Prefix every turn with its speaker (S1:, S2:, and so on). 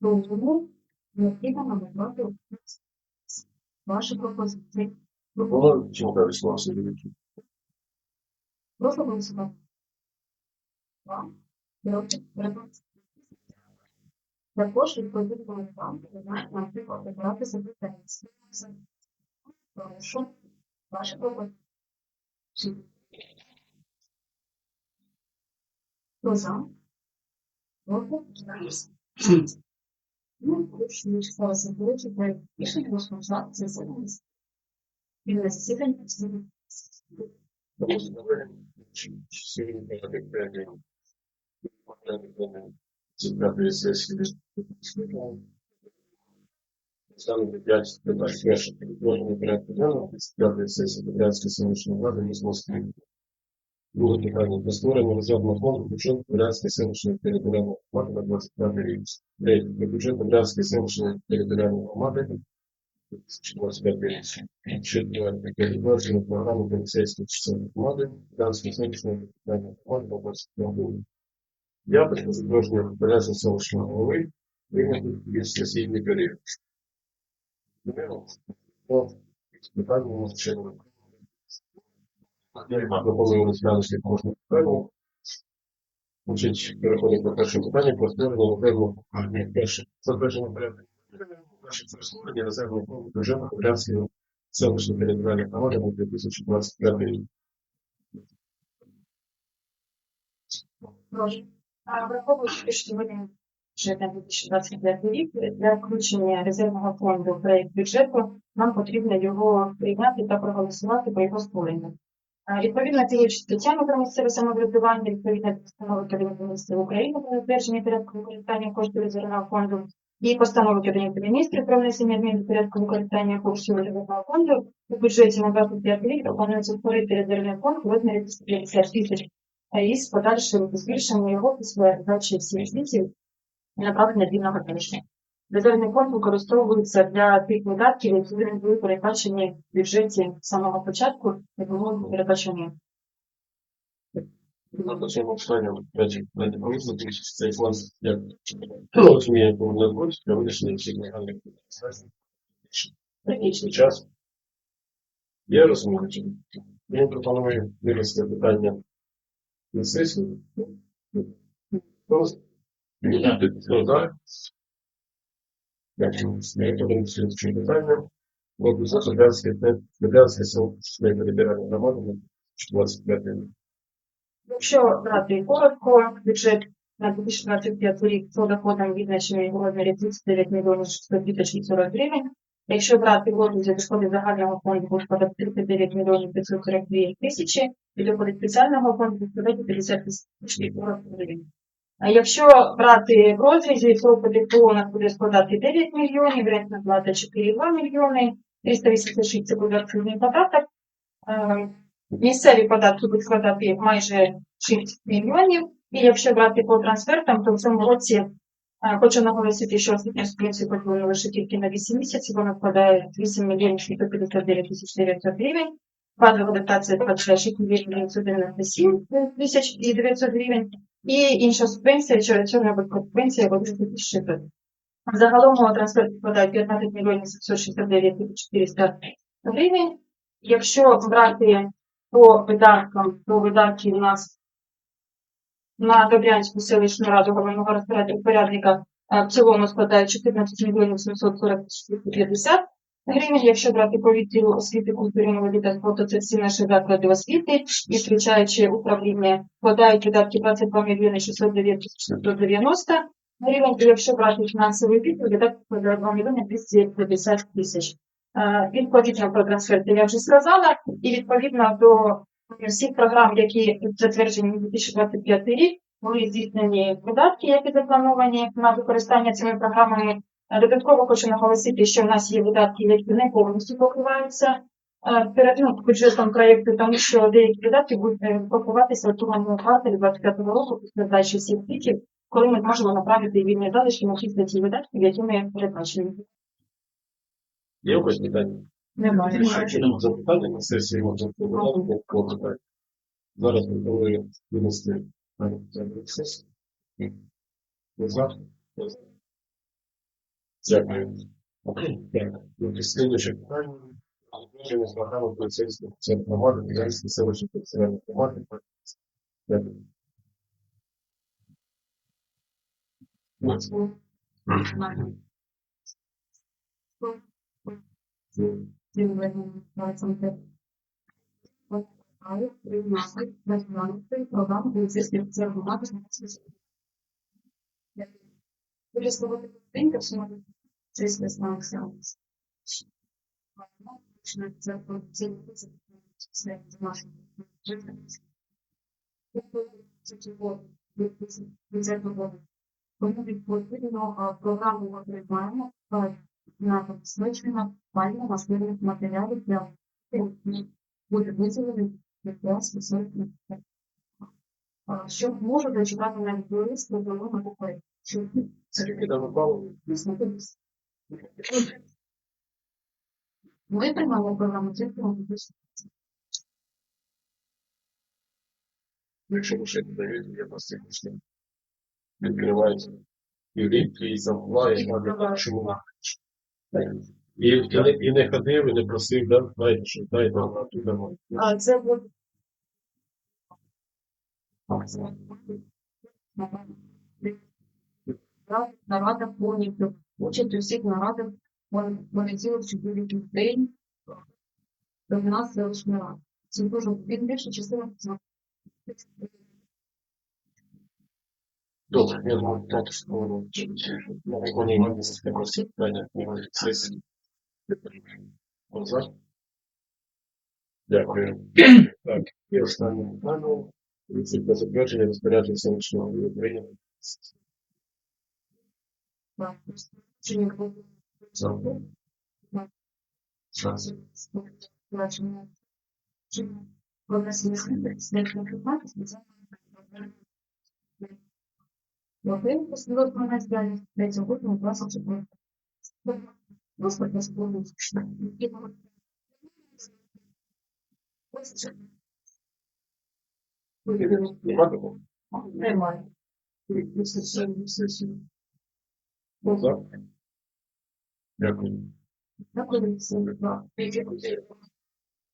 S1: Тому необхідно надавати ваші пропозиції. Прошу голосувати. Вам. Проти. Треба. Також відповідно вам, наприклад, обирати запитання. Прошу. Пропозиції. Хто за? Проти. Ну, прошу, ніж сталося вирішити, про рішення розпочати це засідання. Вільне засідання.
S2: Сьогодні порядок денний. Саме 5 питань. Перше, підтвердження порядку денного, п'ятої сесії Поділянської селищної ради міста Москви. Друге питання про створення резервного фонду бюджету Поділянської селищної територіальної громади на 25 рік. Третє, про бюджет Поділянської селищної територіальної громади 2025 рік. Четверте, передбачення програми поліцейської частини громади Поділянської селищної територіальної громади на 25 рік. П'яте, про затвердження розпорядження селищного голови прийняти від сесійний період. Питання у нас ще немає. Пропоную розглянути кожне питання. Значить, переходимо до першого питання про створення фонду. Перше, затвердження порядку. Це створення резервного фонду бюджету Кобрянської селищної територіальної громади на 2025 рік.
S1: Враховуючи, сьогодні вже на 2025 рік, для включення резервного фонду в проєкт бюджету нам потрібно його прийняти та проголосувати по його створенню. Відповідно цією статтями про місцеве самоврядування, відповідно до постанови Кабінету міністрів України про затвердження порядку використання коштів резервного фонду і постанови Кабінету міністрів про внесення змін до порядку використання коштів резервного фонду у бюджеті на 25 рік пропонується створити резервний фонд у розмірі 250 тисяч із подальшим збільшенням його після здачі всіх звітів і направлення вільного кошту. Резервний фонд використовується для тих видатків, які були передбачені в бюджеті з самого початку, і були передбачені.
S2: Цей фонд як розуміє, для вирішення всіх. Технічний час. Я розумію, він пропонує вирішити питання на сесію. Дякую. Питання. От за Собянське, Собянське село територіальної громади на 25 рік.
S1: Якщо брати коротко, бюджет на 2025 рік за доходом відзначений в розмірі 39 мільйонів 600 тисяч 40 гривень. Якщо брати в розрізі доходи загального фонду, складати 39 мільйонів 542 тисячі, і доходи спеціального фонду складати 50 тисяч 40 гривень. А якщо брати в розрізі, то ПДФО у нас буде складати 9 мільйонів, рентна плата 4,2 мільйони, 386 це буде акцизний податок. Місцеві податки будуть складати майже 6 мільйонів. І якщо брати по трансфертам, то в цьому році хочу наголосити, що освітня субвенцію поділили лише тільки на 8 місяців, вона складає 8 мільйонів 159 тисяч 900 гривень. Базова дотація 26 мільйонів 997 тисяч і 900 гривень. І інша субвенція, чор- чорна субвенція буде 10 тисяч 600. Загалом трансфер складає 15 мільйонів 769 тисяч 400 гривень. Якщо брати по видаткам, то видатки у нас на Добрянську селищну раду головного розпорядника е, в цілому складають 14 мільйонів 740 тисяч 50 гривень. Якщо брати по освіти, культури, молоді та спорту, це всі наші заклади освіти, і включаючи управління, складають видатки 22 мільйони 609 тисяч 190 гривень. Якщо брати фінансовий відділ, видатки складають 2 мільйони 250 тисяч. Е, Відповідно про трансферти я вже сказала, і відповідно до всіх програм, які затверджені на 2025 рік, були здійснені видатки, які заплановані на використання цими програмами. Е, Додатково хочу наголосити, що в нас є видатки, які не повністю покриваються е, перед ну, бюджетом проєкту, тому що деякі видатки будуть е, покриватися у другому кварталі 25 року після здачі всіх звітів
S3: коли ми зможемо направити вільні залишки на ті статті видатків, які ми передбачили.
S2: Є якось питання?
S3: Немає.
S2: Запитання на сесії, можна подати по. Зараз ми на сесію. Дякую. Слідуюче питання. Поліцейських громади, громад. Дякую.
S3: Програму поліцейських це громади. Дуже слово підтримка, що ми це стан сеанс. Це поліцейські це. Це чого це. Тому відповідно програму ми приймаємо на забезпечення пального масивних матеріалів для тих, які буде виділений якраз високий. Що може дочекати на відповідь про програму купити? Що
S2: Скільки там упало?
S3: ми приймаємо програму тільки на
S2: Якщо ви ще не дають, я просто пішли. Відкривається. І рік, і забуває, і надо чому. І, і, не, і не ходив, і не просив, да, дайте, що дайте, а тут нема.
S3: А це буде нарада повністю участь у всіх нарадах понеділок чи будь-який день до нас селищної ради. Це дуже він більше частина
S2: Добре, на виконанні місяця просить питання, не може сесії. Поза. Дякую. Так, і останнє питання. Це про затвердження розпорядження селищного голови.
S3: Один послідок про нас далі для цього ми класу четвертого. Просто не спробують.
S2: Нема?
S3: Немає.
S2: Дякую.
S3: Дякую всім.